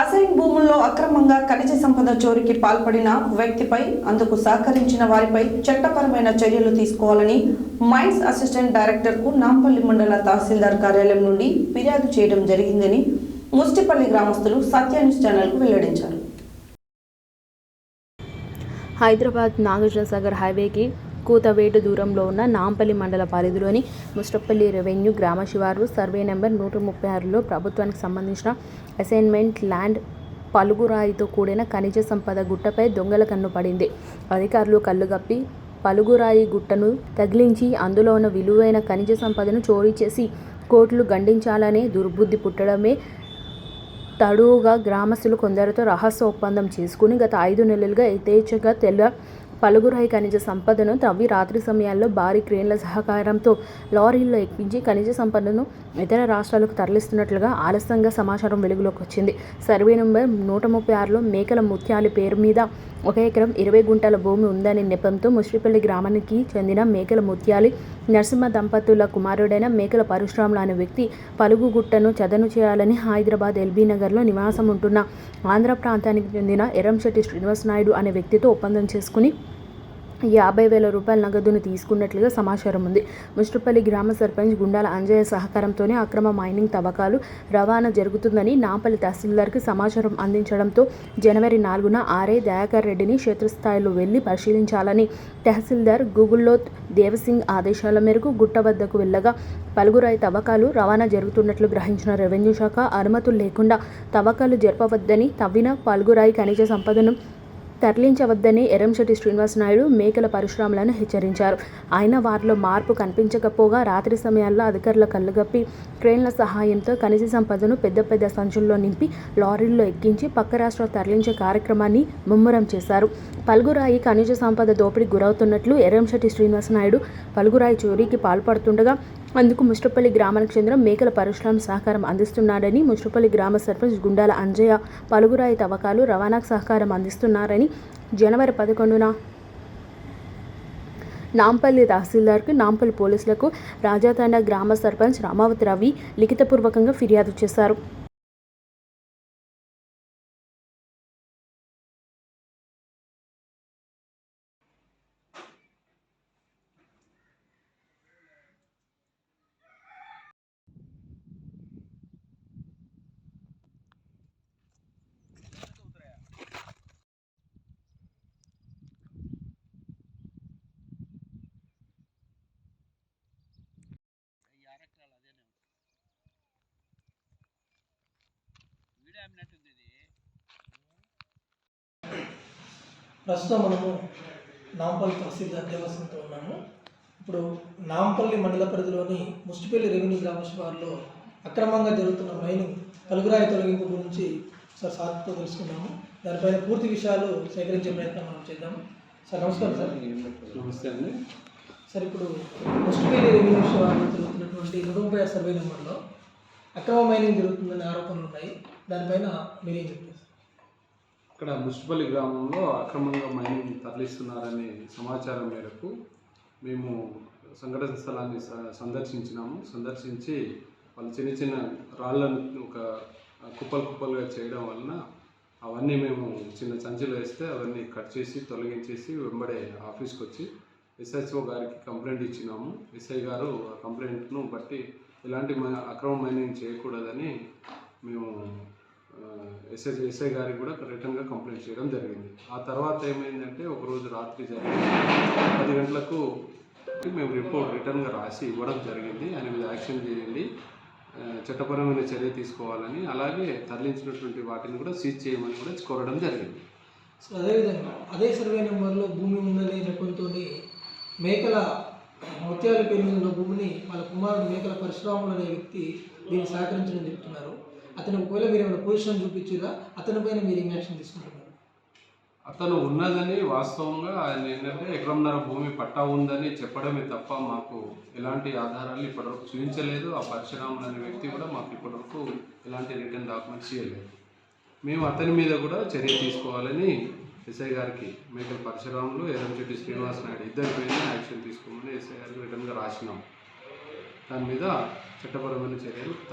Assign భూముల్లో అక్రమంగా ఖనిజ సంపద చోరీకి పాల్పడిన వ్యక్తిపై అందుకు సహకరించిన వారిపై చట్టపరమైన చర్యలు తీసుకోవాలని మైన్స్ అసిస్టెంట్ డైరెక్టర్కు నాంపల్లి మండల తహసీల్దార్ కార్యాలయం నుండి ఫిర్యాదు చేయడం జరిగిందని ముస్టిపల్లి గ్రామస్తులు సత్యాన్యూస్ ఛానల్కు వెల్లడించారు. హైదరాబాద్ నాగార్జునసాగర్ హైవేకి కూతవేటు దూరంలో ఉన్న నాంపల్లి మండల పరిధిలోని ముస్టపల్లి రెవెన్యూ గ్రామ శివారు సర్వే నెంబర్ నూట ముప్పై ఆరులో ప్రభుత్వానికి సంబంధించిన అసైన్మెంట్ ల్యాండ్ పలుగురాయితో కూడిన ఖనిజ సంపద గుట్టపై దొంగల కన్ను పడింది. అధికారులు కళ్ళుగప్పి పలుగురాయి గుట్టను తగిలించి అందులో ఉన్న విలువైన ఖనిజ సంపదను చోరీ చేసి కోట్లు గండించాలనే దుర్బుద్ధి పుట్టడమే తడువుగా గ్రామస్తులు కొందరితో రహస్య ఒప్పందం చేసుకుని గత ఐదు నెలలుగా యథేచ్ఛగా తెల్ల పలుగురాయి ఖనిజ సంపదను తవ్వి రాత్రి సమయాల్లో భారీ క్రేన్ల సహకారంతో లారీల్లో ఎక్కించి ఖనిజ సంపదను ఇతర రాష్ట్రాలకు తరలిస్తున్నట్లుగా ఆలస్యంగా సమాచారం వెలుగులోకి వచ్చింది. సర్వే నెంబర్ నూట ముప్పై ఆరులో మేకల ముత్యాల పేరు మీద ఒక ఎకరం ఇరవై గుంటల భూమి ఉందనే నెపంతో ముష్టిపల్లి గ్రామానికి చెందిన మేకల ముత్యాలి నరసింహ దంపతుల కుమారుడైన మేకల పరశురాములు అనే వ్యక్తి పలుగు గుట్టను చదను చేయాలని హైదరాబాద్ ఎల్బీ నగర్లో నివాసం ఉంటున్న ఆంధ్ర ప్రాంతానికి చెందిన ఎరంశెట్టి శ్రీనివాస్ నాయుడు అనే వ్యక్తితో ఒప్పందం చేసుకుని యాభై వేల రూపాయల నగదును తీసుకున్నట్లుగా సమాచారం ఉంది. ముష్టిపల్లి గ్రామ సర్పంచ్ గుండాల అంజయ్య సహకారంతోనే అక్రమ మైనింగ్ తవ్వకాలు రవాణా జరుగుతుందని నాపల్లి తహసీల్దార్కి సమాచారం అందించడంతో జనవరి నాలుగున ఆర్ఏ దయాకర్ రెడ్డిని క్షేత్రస్థాయిలో వెళ్ళి పరిశీలించాలని తహసీల్దార్ గూగుల్లో దేవసింగ్ ఆదేశాల మేరకు గుట్ట వద్దకు వెళ్ళగా పలుగురాయి తవ్వకాలు రవాణా జరుగుతున్నట్లు గ్రహించిన రెవెన్యూ శాఖ అనుమతులు లేకుండా తవ్వకాలు జరపవద్దని తవ్విన పలుగురాయి ఖనిజ సంపదను తరలించవద్దని ఎరంశెట్టి శ్రీనివాసనాయుడు మేకల పరశురాములను హెచ్చరించారు. ఆయన వారిలో మార్పు కనిపించకపోగా రాత్రి సమయాల్లో అధికారుల కళ్ళుగప్పి క్రేన్ల సహాయంతో ఖనిజ సంపదను పెద్ద పెద్ద సంచుల్లో నింపి లారీల్లో ఎక్కించి పక్క రాష్ట్రాలు తరలించే కార్యక్రమాన్ని ముమ్మరం చేశారు. పలుగురాయి ఖనిజ సంపద దోపిడీ గురవుతున్నట్లు ఎరంశెట్టి శ్రీనివాస నాయుడు పలుగురాయి చోరీకి పాల్పడుతుండగా అందుకు ముష్టపల్లి గ్రామానికి చెందిన మేకల పరశురాం సహకారం అందిస్తున్నాడని ముష్టపల్లి గ్రామ సర్పంచ్ గుండాల అంజయ్య పలుగురాయి తవ్వకాలు రవాణాకు సహకారం అందిస్తున్నారని జనవరి పదకొండున నాంపల్లి తహసీల్దార్కు నాంపల్లి పోలీసులకు రాజాతండ గ్రామ సర్పంచ్ రామావతి రవి లిఖితపూర్వకంగా ఫిర్యాదు చేశారు. ప్రస్తుతం మనము నాంపల్లి తహసీల్దార్ దేవస్థానంతో ఉన్నాము. ఇప్పుడు నాంపల్లి మండల పరిధిలోని ముష్టిపల్లి రెవెన్యూ గ్రామ శివారులో అక్రమంగా జరుగుతున్న మైనింగ్ పలుగురాయి తొలగింపు గురించి సార్ సార్తో తెలుసుకున్నాము. దానిపైన పూర్తి విషయాలు సేకరించే ప్రయత్నం మనం చేద్దాము సార్ నమస్కారం సార్. నమస్తే అండి. సార్ ఇప్పుడు ముష్టిపల్లి రెవెన్యూ శివారులో జరుగుతున్నటువంటి నూట ముప్పై ఆరు సర్వే నెంబర్లో అక్రమ మైనింగ్ జరుగుతుందనే ఆరోపణలు ఉన్నాయి. దానిపైన మీరేం చెప్తారు? ఇక్కడ ముష్టిపల్లి గ్రామంలో అక్రమంగా మైనింగ్ తరలిస్తున్నారనే సమాచారం మేరకు మేము సంఘటన స్థలాన్ని స- సందర్శించినాము. సందర్శించి వాళ్ళు చిన్న చిన్న రాళ్ళను ఒక కుప్పలు కుప్పలుగా చేయడం వలన అవన్నీ మేము చిన్న సంచిలో వేస్తే అవన్నీ కట్ చేసి తొలగించేసి వెంబడే ఆఫీస్కి వచ్చి ఎస్హెచ్ఓ గారికి కంప్లైంట్ ఇచ్చినాము. ఎస్ఐ గారు ఆ కంప్లైంట్ను బట్టి ఇలాంటి అక్రమ మైనింగ్ చేయకూడదని మేము ఎస్ఐ ఎస్ఐ గారికి కూడా రిటర్న్గా కంప్లైంట్ చేయడం జరిగింది. ఆ తర్వాత ఏమైందంటే ఒకరోజు రాత్రి జరిగింది. పది గంటలకు మేము రిపోర్ట్ రిటర్న్గా రాసి ఇవ్వడం జరిగింది. ఆయన మీద యాక్షన్ చేయండి. చట్టపరమైన చర్య తీసుకోవాలని అలాగే తరలించినటువంటి వాటిని కూడా సీజ్ చేయమని కూడా కోరడం జరిగింది. సో అదేవిధంగా అదే సర్వే నెంబర్లో భూమి ఉందనే నెపంతో మేకల ముత్యాల పెరిగిన ఉన్న భూమిని వాళ్ళ కుమారుడు మేకల పరశురాములు అనే వ్యక్తి దీన్ని సహకరించడం చెప్తున్నారు అతను ఒకవేళ మీరు ఏమైనా పొజిషన్ చూపించిరా? అతని పైన మీరు ఏం యాక్షన్ తీసుకుంటున్నారు? అతను ఉన్నదని వాస్తవంగా ఆయన ఏంటంటే ఎకరంన్నర భూమి పట్టా ఉందని చెప్పడమే తప్ప మాకు ఎలాంటి ఆధారాలు ఇప్పటివరకు చూపించలేదు. ఆ పరశురాములు అనే వ్యక్తి కూడా మాకు ఇప్పటివరకు ఎలాంటి రిటర్న్ డాక్యుమెంట్స్ చేయలేదు మేము అతని మీద కూడా చర్య తీసుకోవాలని ఎస్ఐ గారికి మేకల పరశురాములు ఎర్రంచెట్టి శ్రీనివాస్ నాయుడు ఇద్దరి పైన యాక్షన్ తీసుకోమని ఎస్ఐ గారికి రిటర్న్గా రాసినాం. దాని మీద చట్టపరమైన చర్యలు